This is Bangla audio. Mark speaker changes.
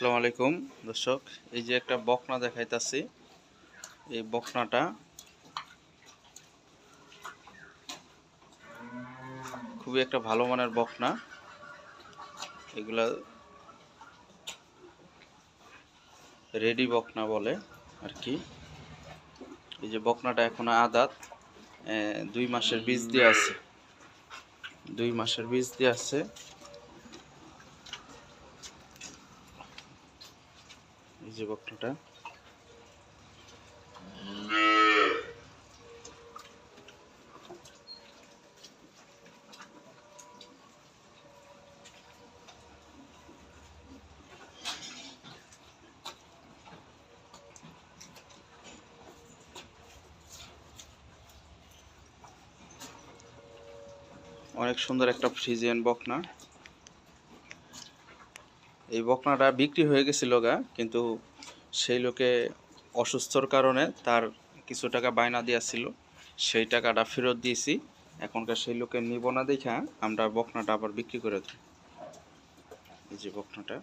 Speaker 1: আসসালামু আলাইকুম, দর্শক। এই যে একটা বকনা দেখাইতাছি, এই বকনাটা। খুবই একটা ভালো মানের বকনা। এগুলা রেডি বকনা বলে আর কি। এই যে বকনাটা এখনও আদাত দুই মাসের বীজ দিয়ে আছে। দুই মাসের বীজ দিয়ে আছে। যে অনেক সুন্দর একটা ফ্রিজিয়ান বকনা। এই বকনাটা বিক্রি হয়ে গেছিল গা, কিন্তু সেই লোকে অসুস্থর কারণে তার কিছু টাকা বায়না দিয়েছিল। সেই টাকাটা ফেরত দিয়েছি। এখনকার সেই লোকে নিব না দেখা আমরা বকনাটা আবার বিক্রি করে দিই এই যে বকনাটা।